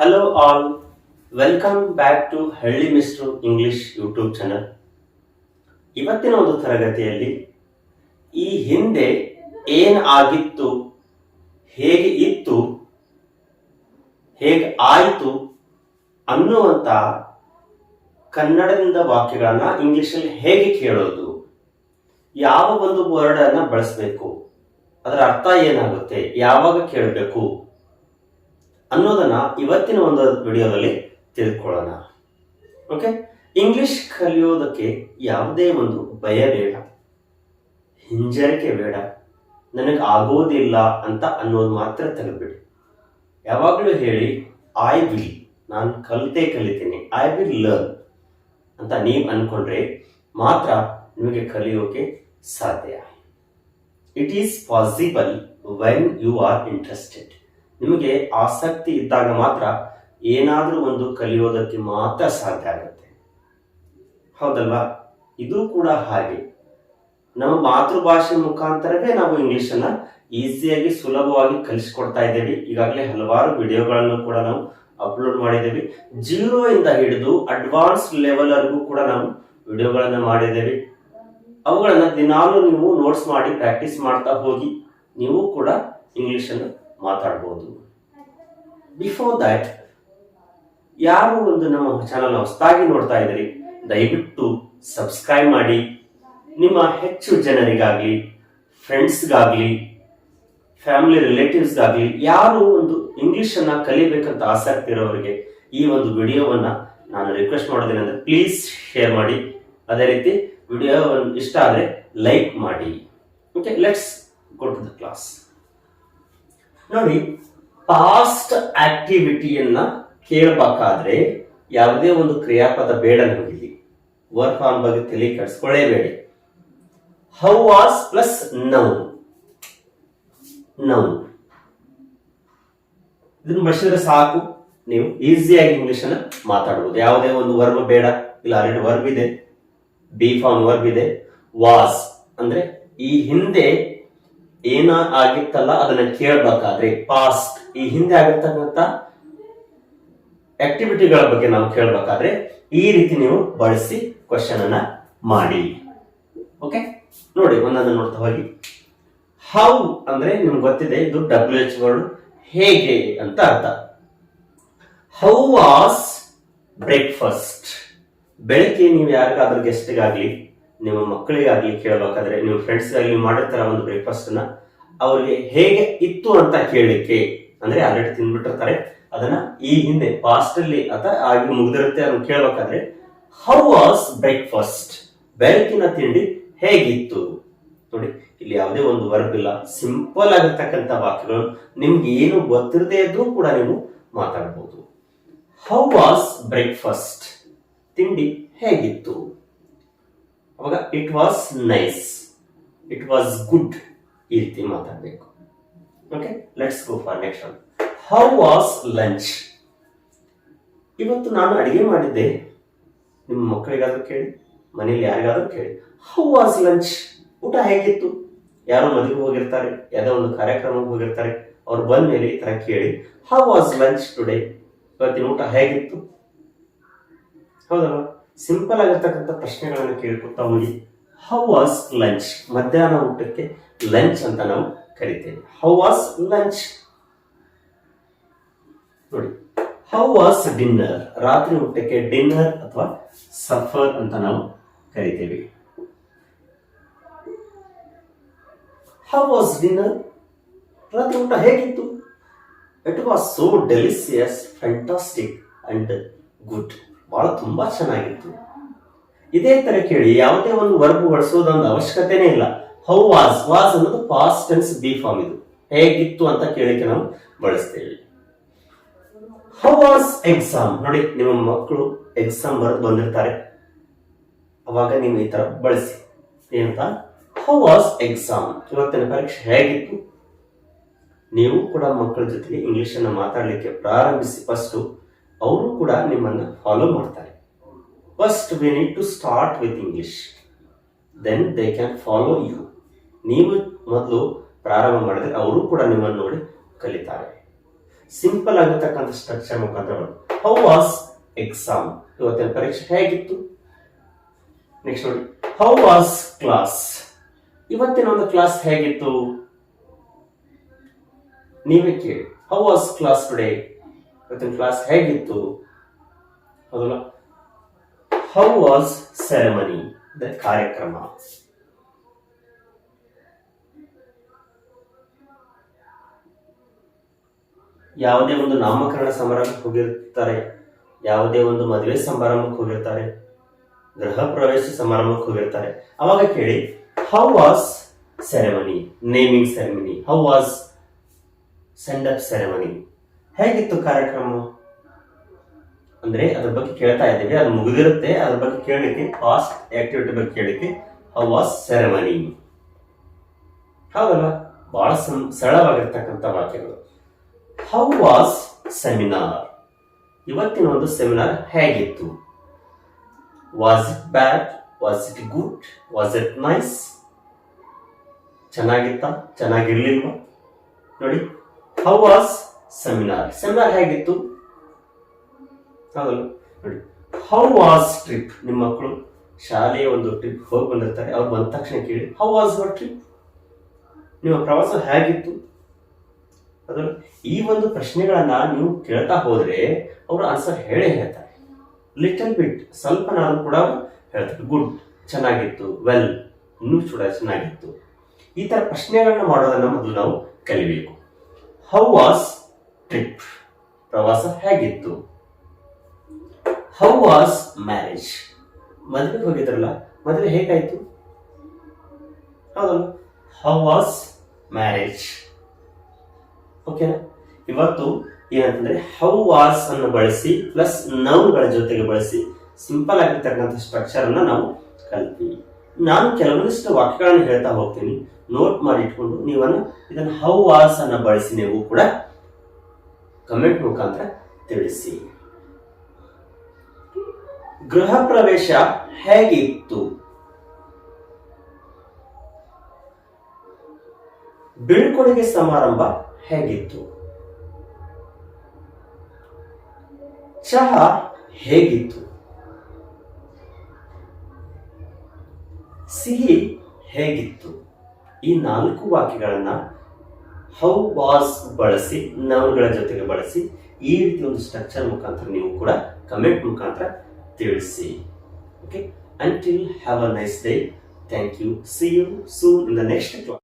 Hello all welcome back to ಹಳ್ಳಿ ಮಿಸ್ಟ್ರು English YouTube channel ಇವತ್ತಿನ ಒಂದು ತರಗತಿಯಲ್ಲಿ ಈ ಹಿಂದೆ ಏನ್ ಆಗಿತ್ತು, ಹೇಗೆ ಇತ್ತು, ಹೇಗೆ ಆಯಿತು ಅನ್ನುವಂತ ಕನ್ನಡದಿಂದ ವಾಕ್ಯಗಳನ್ನ ಇಂಗ್ಲಿಷಲ್ಲಿ ಹೇಗೆ ಕೇಳೋದು, ಯಾವ ಒಂದು ವರ್ಡ್ ಅನ್ನ ಬಳಸಬೇಕು, ಅದರ ಅರ್ಥ ಏನಾಗುತ್ತೆ, ಯಾವಾಗ ಕೇಳಬೇಕು ಅನ್ನೋದನ್ನ ಇವತ್ತಿನ ಒಂದು ವಿಡಿಯೋದಲ್ಲಿ ತಿಳ್ಕೊಳ್ಳೋಣ. ಓಕೆ ಇಂಗ್ಲಿಷ್ ಕಲಿಯೋದಕ್ಕೆ ಯಾವುದೇ ಒಂದು ಭಯ ಬೇಡ. ಹಿಂಜರಿಕೆ ಬೇಡ. ನನಗೆ ಆಗೋದಿಲ್ಲ ಅಂತ ಅನ್ನೋದು ಮಾತ್ರ ತೆಗೆದ್ಬಿಡಿ. ಯಾವಾಗಲೂ ಹೇಳಿ ಐ ವಿಲ್ ನಾನು ಕಲಿತೇ ಕಲಿತೀನಿ. ಐ ವಿಲ್ ಲರ್ನ್ ಅಂತ ನೀವು ಅನ್ಕೊಂಡ್ರೆ ಮಾತ್ರ ನಿಮಗೆ ಕಲಿಯೋಕೆ ಸಾಧ್ಯ. It is possible when you are interested ನಿಮಗೆ ಆಸಕ್ತಿ ಇದ್ದಾಗ ಮಾತ್ರ ಏನಾದರೂ ಒಂದು ಕಲಿಯೋದಕ್ಕೆ ಮಾತ್ರ ಸಾಧ್ಯ ಆಗುತ್ತೆ. ಹೌದಲ್ವಾ? ಇದು ಕೂಡ ಹಾಗೆ. ನಮ್ಮ ಮಾತೃಭಾಷೆ ಮುಖಾಂತರವೇ ನಾವು ಇಂಗ್ಲಿಷನ್ನ ಈಸಿಯಾಗಿ ಸುಲಭವಾಗಿ ಕಲಿಸ್ಕೊಡ್ತಾ ಇದ್ದೇವೆ. ಈಗಾಗಲೇ ಹಲವಾರು ವಿಡಿಯೋಗಳನ್ನು ಕೂಡ ನಾವು ಅಪ್ಲೋಡ್ ಮಾಡಿದ್ದೇವೆ. ಜೀರೋ ಇಂದ ಹಿಡಿದು ಅಡ್ವಾನ್ಸ್ ಲೆವೆಲ್ ಕೂಡ ನಾವು ವಿಡಿಯೋಗಳನ್ನು ಮಾಡಿದ್ದೇವೆ. ಅವುಗಳನ್ನು ದಿನಾಲು ನೀವು ನೋಟ್ಸ್ ಮಾಡಿ ಪ್ರಾಕ್ಟೀಸ್ ಮಾಡ್ತಾ ಹೋಗಿ ನೀವು ಕೂಡ ಇಂಗ್ಲಿಷ್ ಅನ್ನು ಮಾತಾಡಬಹುದು ಬಿಫೋರ್ ದ್ಯಾಟ್ ಯಾರು ಒಂದು ನಮ್ಮ ಚಾನಲ್ ಹೊಸದಾಗಿ ನೋಡ್ತಾ ಇದ್ದೀರಿ ದಯವಿಟ್ಟು ಸಬ್ಸ್ಕ್ರೈಬ್ ಮಾಡಿ. ನಿಮ್ಮ ಹೆಚ್ಚು ಜನರಿಗಾಗಲಿ ಫ್ರೆಂಡ್ಸ್ಗಾಗಲಿ ಫ್ಯಾಮಿಲಿ ರಿಲೇಟಿವ್ಸ್ಗಾಗಲಿ ಯಾರು ಒಂದು ಇಂಗ್ಲಿಷ್ ಅನ್ನ ಕಲಿಬೇಕಂತ ಆಸಕ್ತಿ ಇರೋರಿಗೆ ಈ ಒಂದು ವಿಡಿಯೋವನ್ನ ನಾನು ರಿಕ್ವೆಸ್ಟ್ ಮಾಡೋದೇನೆ ಅಂದ್ರೆ ಪ್ಲೀಸ್ ಶೇರ್ ಮಾಡಿ. ಅದೇ ರೀತಿ ವಿಡಿಯೋ ಇಷ್ಟ ಆದರೆ ಲೈಕ್ ಮಾಡಿ. Okay let's go to the class ನೋಡಿ ಪಾಸ್ಟ್ ಆಕ್ಟಿವಿಟಿಯನ್ನ ಕೇಳಬೇಕಾದ್ರೆ ಯಾವುದೇ ಒಂದು ಕ್ರಿಯಾಪದ ಬೇಡ ನಮಗಿಲ್ಲಿ. ವರ್ಕ್ ಫಾರ್ಮ್ ಬಗ್ಗೆ ತಲೆ ಕೆಡಿಸ್ಕೊಳ್ಳೇಬೇಡಿ how was plus noun noun ಇದನ್ನು ಬಳಸಿದ್ರೆ ಸಾಕು. ನೀವು ಈಸಿಯಾಗಿ ಇಂಗ್ಲಿಷ್ ಅನ್ನ ಮಾತಾಡಬಹುದು ಯಾವುದೇ ಒಂದು ವರ್ಬ್ ಬೇಡ. ಇಲ್ಲ ಆಲ್ರೆಡಿ ವರ್ಬ್ ಇದೆ. ಬಿ ಫಾರ್ಮ್ ವರ್ಬ್ ಇದೆ. ವಾಸ್ ಅಂದ್ರೆ ಈ ಹಿಂದೆ ಏನ ಆಗಿತ್ತಲ್ಲ ಅದನ್ನ ಕೇಳಬೇಕಾದ್ರೆ ಪಾಸ್ಟ್ ಈ ಹಿಂದೆ ಆಗಿರ್ತಕ್ಕಂಥ ಆಕ್ಟಿವಿಟಿಗಳ ಬಗ್ಗೆ ನಾವು ಕೇಳಬೇಕಾದ್ರೆ ಈ ರೀತಿ ನೀವು ಬಳಸಿ ಕ್ವಶನ್ ಅನ್ನ ಮಾಡಿ. ಓಕೆ ನೋಡಿ ಒಂದನ್ನು ನೋಡ್ತಾ ಹೋಗಿ. ಹೌ ಅಂದ್ರೆ ನಿಮ್ಗೆ ಗೊತ್ತಿದೆ, ಇದು ಡಬ್ಲ್ಯೂ ಎಚ್ ವರ್ಡ್ ಹೇಗೆ ಅಂತ ಅರ್ಥ. ಹೌ ವಾಸ್ ಬ್ರೇಕ್ಫಾಸ್ಟ್ ಬೆಳಿಗ್ಗೆ ನೀವು ಯಾರಿಗಾದ್ರೂ ಗೆಸ್ಟ್ಗಾಗ್ಲಿ ನಿಮ್ಮ ಮಕ್ಕಳಿಗಾಗಿ ಕೇಳಬೇಕಾದ್ರೆ ನಿಮ್ಮ ಫ್ರೆಂಡ್ಸ್ ಆಗಲಿ ಮಾಡಿರ್ತಾರ ಒಂದು ಬ್ರೇಕ್ಫಾಸ್ಟ್ ಅನ್ನ, ಅವ್ರಿಗೆ ಹೇಗೆ ಇತ್ತು ಅಂತ ಕೇಳಲಿಕ್ಕೆ ಅಂದ್ರೆ ಆಲ್ರೆಡಿ ತಿಂದ್ಬಿಟ್ಟಿರ್ತಾರೆ. ಅದನ್ನ ಈ ಹಿಂದೆ ಪಾಸ್ಟ್ ಅಲ್ಲಿ ಅಥವಾ ಆಗಿ ಮುಗಿದಿರುತ್ತೆ ಅದನ್ನು ಕೇಳಬೇಕಾದ್ರೆ ಹೌ ವಾಸ್ ಬ್ರೇಕ್ಫಾಸ್ಟ್ ಬೆಳಕಿನ ತಿಂಡಿ ಹೇಗಿತ್ತು? ನೋಡಿ, ಇಲ್ಲಿ ಯಾವುದೇ ಒಂದು ವರ್ಬ್ ಇಲ್ಲ. ಸಿಂಪಲ್ ಆಗಿರ್ತಕ್ಕಂಥ ವಾಕ್ಯಗಳು, ನಿಮ್ಗೆ ಏನು ಗೊತ್ತಿರದೇ ಇದ್ರೂ ಕೂಡ ನೀವು ಮಾತಾಡಬಹುದು ಹೌ ವಾಸ್ ಬ್ರೇಕ್ಫಾಸ್ಟ್ ತಿಂಡಿ ಹೇಗಿತ್ತು? ಅವಾಗ it was nice it was good ಈ ರೀತಿ ಮಾತಾಡಬೇಕು. Okay let's go for next one how was lunch ಇವತ್ತು ನಾನು ಅಡಿಗೆ ಮಾಡಿದ್ದೆ. ನಿಮ್ಮ ಮಕ್ಕಳಿಗಾದ್ರೂ ಕೇಳಿ, ಮನೆಯಲ್ಲಿ ಯಾರಿಗಾದ್ರೂ ಕೇಳಿ. ಹೌ ವಾಸ್ ಲಂಚ್ ಊಟ ಹೇಗಿತ್ತು? ಯಾರೋ ಮದುವೆಗೆ ಹೋಗಿರ್ತಾರೆ, ಯಾವುದೋ ಒಂದು ಕಾರ್ಯಕ್ರಮಕ್ಕೆ ಹೋಗಿರ್ತಾರೆ. ಅವ್ರು ಬಂದ ಮೇಲೆ ಈ ತರ ಕೇಳಿ. ಹೌ ವಾಸ್ ಲಂಚ್ ಟುಡೇ ಇವತ್ತಿನ ಊಟ ಹೇಗಿತ್ತು? ಹೌದಲ್ವಾ? ಸಿಂಪಲ್ ಆಗಿರ್ತಕ್ಕಂಥ ಪ್ರಶ್ನೆಗಳನ್ನು ಕೇಳ್ಕೊತಾ ಹೋಗಿ ಹೌ ವಾಸ್ ಲಂಚ್ ಮಧ್ಯಾಹ್ನ ಊಟಕ್ಕೆ ಲಂಚ್ ಅಂತ ನಾವು ಕರಿತೇವೆ. ಹೌ ವಾಸ್ ಲಂಚ್ ನೋಡಿ ಹೌ ವಾಸ್ ಡಿನ್ನರ್ ರಾತ್ರಿ ಊಟಕ್ಕೆ ಡಿನ್ನರ್ ಅಥವಾ ಸಫರ್ ಅಂತ ನಾವು ಕರಿತೇವೆ. ಹೌ ವಾಸ್ ಡಿನ್ನರ್ ರಾತ್ರಿ ಊಟ ಹೇಗಿತ್ತು? It was so delicious fantastic and good ಬಹಳ ತುಂಬಾ ಚೆನ್ನಾಗಿತ್ತು. ಇದೇ ತರ ಕೇಳಿ ಯಾವುದೇ ಒಂದು ವರ್ಬ್ ಬಳಸೋದೊಂದು ಅವಶ್ಯಕತೆನೇ ಇಲ್ಲ. ಹೌ ವಾಸ್ ವಾಸ್ ಅನ್ನೋದು ಪಾಸ್ಟ್ ಟೆನ್ಸ್ ಬಿ ಫಾರ್ಮ್ ಇದು. ಹೇಗಿತ್ತು ಅಂತ ಕೇಳಿಕೆ ನಾವು ಬಳಸ್ತೇವೆ. How was exam? ನೋಡಿ, ನಿಮ್ಮ ಮಕ್ಕಳು ಎಕ್ಸಾಮ್ ಬರೆದು ಬಂದಿರ್ತಾರೆ. ಅವಾಗ ನೀವು ಈ ತರ ಬಳಸಿ. ಏನಂತ ಹೌ ವಾಸ್ ಎಕ್ಸಾಮ್? ಇವತ್ತಿನ ಪರೀಕ್ಷೆ ಹೇಗಿತ್ತು? ನೀವು ಕೂಡ ಮಕ್ಕಳ ಜೊತೆಗೆ ಇಂಗ್ಲಿಷನ್ನು ಮಾತಾಡಲಿಕ್ಕೆ ಪ್ರಾರಂಭಿಸಿ ಫಸ್ಟ್ ಅವರು ಕೂಡ ನಿಮ್ಮನ್ನ ಫಾಲೋ ಮಾಡ್ತಾರೆ. First we need to start with English then they can follow you ನೀವು ಮೊದಲು ಪ್ರಾರಂಭ ಮಾಡಿದ್ರೆ ಅವರು ಕೂಡ ನಿಮ್ಮನ್ನು ನೋಡಿ ಕಲಿತಾರೆ. ಸಿಂಪಲ್ ಆಗಿರ್ತಕ್ಕಂಥ ಸ್ಟ್ರಕ್ಚರ್ ಮುಖಾಂತರ ಹೌ ವಾಸ್ ಎಕ್ಸಾಮ್ ಇವತ್ತಿನ ಪರೀಕ್ಷೆ ಹೇಗಿತ್ತು? ನೆಕ್ಸ್ಟ್ ನೋಡಿ. ಹೌ ವಾಸ್ ಕ್ಲಾಸ್ ಇವತ್ತಿನ ಒಂದು ಕ್ಲಾಸ್ ಹೇಗಿತ್ತು? ನೀವೇ ಕೇಳಿ. ಹೌ ವಾಸ್ ಕ್ಲಾಸ್ ಟುಡೇ ಇವತ್ತಿನ ಕ್ಲಾಸ್ ಹೇಗಿತ್ತು? ಹೌದಲ್ಲ ಹೌ ವಾಸ್ ಸೆರೆಮನಿ ಕಾರ್ಯಕ್ರಮ. ಯಾವುದೇ ಒಂದು ನಾಮಕರಣ ಸಮಾರಂಭಕ್ಕೆ ಹೋಗಿರ್ತಾರೆ. ಯಾವುದೇ ಒಂದು ಮದುವೆ ಸಮಾರಂಭಕ್ಕೆ ಹೋಗಿರ್ತಾರೆ. ಗೃಹ ಪ್ರವೇಶ ಸಮಾರಂಭಕ್ಕೆ ಹೋಗಿರ್ತಾರೆ. ಅವಾಗ ಕೇಳಿ how was ceremony naming ceremony how was send up ceremony ಹೇಗಿತ್ತು ಕಾರ್ಯಕ್ರಮ? ಅಂದ್ರೆ ಅದ್ರ ಬಗ್ಗೆ ಕೇಳ್ತಾ ಇದ್ದೀವಿ, ಅದು ಮುಗಿದಿರುತ್ತೆ, ಅದ್ರ ಬಗ್ಗೆ ಕೇಳಲಿಕ್ಕೆ ಪಾಸ್ಟ್ ಆಕ್ಟಿವಿಟಿ ಬಗ್ಗೆ ಕೇಳಲಿಕ್ಕೆ ಹೌ ವಾಸ್ ಸೆರೆಮನಿ ಹೌದಲ್ಲ ಬಹಳ ಸರಳವಾಗಿರ್ತಕ್ಕಂಥ ವಾಕ್ಯಗಳು. ಹೌ ವಾಸ್ ಸೆಮಿನಾರ್ ಇವತ್ತಿನ ಒಂದು ಸೆಮಿನಾರ್ ಹೇಗಿತ್ತು? Was it bad was it good was it nice ಚೆನ್ನಾಗಿತ್ತ? ಚೆನ್ನಾಗಿರ್ಲಿಲ್ವಾ? ನೋಡಿ ಹೌ ವಾಸ್ ಸೆಮಿನಾರ್ ಸೆಮಿನಾರ್ ಹೇಗಿತ್ತು? ಹೌದಲ್ಲ ನೋಡಿ ಹೌ ವಾಸ್ ಟ್ರಿಪ್ ನಿಮ್ಮ ಮಕ್ಕಳು ಶಾಲೆಯ ಒಂದು ಟ್ರಿಪ್ ಹೋಗಿ ಬಂದಿರ್ತಾರೆ. ಅವ್ರು ಬಂದ ತಕ್ಷಣ ಕೇಳಿ ಹೌ ವಾಸ್ ಯುವರ್ ಟ್ರಿಪ್ ನಿಮ್ಮ ಪ್ರವಾಸ ಹೇಗಿತ್ತು? ಅದರ ಈ ಒಂದು ಪ್ರಶ್ನೆಗಳನ್ನ ನೀವು ಕೇಳ್ತಾ ಹೋದ್ರೆ ಅವರು ಆನ್ಸರ್ ಹೇಳೇ ಹೇಳ್ತಾರೆ. ಲಿಟಲ್ ಬಿಟ್ ಸ್ವಲ್ಪ ನಾನು ಕೂಡ ಹೇಳ್ತಾರೆ ಗುಡ್ ಚೆನ್ನಾಗಿತ್ತು. ವೆಲ್ ಇನ್ನೂ ಕೂಡ ಚೆನ್ನಾಗಿತ್ತು. ಈ ತರ ಪ್ರಶ್ನೆಗಳನ್ನ ಮಾಡೋದನ್ನ ಮೊದಲು ನಾವು ಕಲಿಬೇಕು. ಹೌ ವಾಸ್ ಟ್ರಿಪ್ ಪ್ರವಾಸ ಹೇಗಿತ್ತು? ಹೌ ವಾಸ್ ಮ್ಯಾರೇಜ್ ಮದುವೆಗೆ ಹೋಗಿದ್ರಲ್ಲ, ಮದುವೆ ಹೇಗಾಯ್ತು? ಹೌದಲ್ಲ. ಹೌ ವಾಸ್ ಮ್ಯಾರೇಜ್ ಓಕೆನಾ ಇವತ್ತು ಏನಂತಂದ್ರೆ ಹೌ ವಾಸ್ ಅನ್ನು ಬಳಸಿ ಪ್ಲಸ್ ನೌನ್ಗಳ ಜೊತೆಗೆ ಬಳಸಿ ಸಿಂಪಲ್ ಆಗಿರ್ತಕ್ಕಂಥ ಸ್ಟ್ರಕ್ಚರ್ ಅನ್ನ ನಾವು ಕಲ್ತೀವಿ. ನಾನು ಕೆಲವೊಂದಿಷ್ಟು ವಾಕ್ಯಗಳನ್ನು ಹೇಳ್ತಾ ಹೋಗ್ತೀನಿ. ನೋಟ್ ಮಾಡಿ ಇಟ್ಕೊಂಡು ನೀವನ್ನ ಇದನ್ನ ಹೌ ವಾಸ್ ಅನ್ನ ಬಳಸಿ ನೀವು ಕೂಡ ಕಮೆಂಟ್ ಮುಖಾಂತರ ತಿಳಿಸಿ. ಗೃಹ ಪ್ರವೇಶ ಹೇಗಿತ್ತು? ಬೀಳ್ಕೊಡುಗೆ ಸಮಾರಂಭ ಹೇಗಿತ್ತು? ಚಹಾ ಹೇಗಿತ್ತು? ಸಿಹಿ ಹೇಗಿತ್ತು? ಈ ನಾಲ್ಕು ವಾಕ್ಯಗಳನ್ನ ಹೌ ವಾಸ್ ಬಳಸಿ ನೌನ್ಗಳ ಜೊತೆಗೆ ಬಳಸಿ, ಈ ರೀತಿ ಒಂದು ಸ್ಟ್ರಕ್ಚರ್ ಮುಖಾಂತರ ನೀವು ಕೂಡ ಕಮೆಂಟ್ ಮುಖಾಂತರ ತಿಳಿಸಿ. Okay until have a nice day thank you see you soon in the next class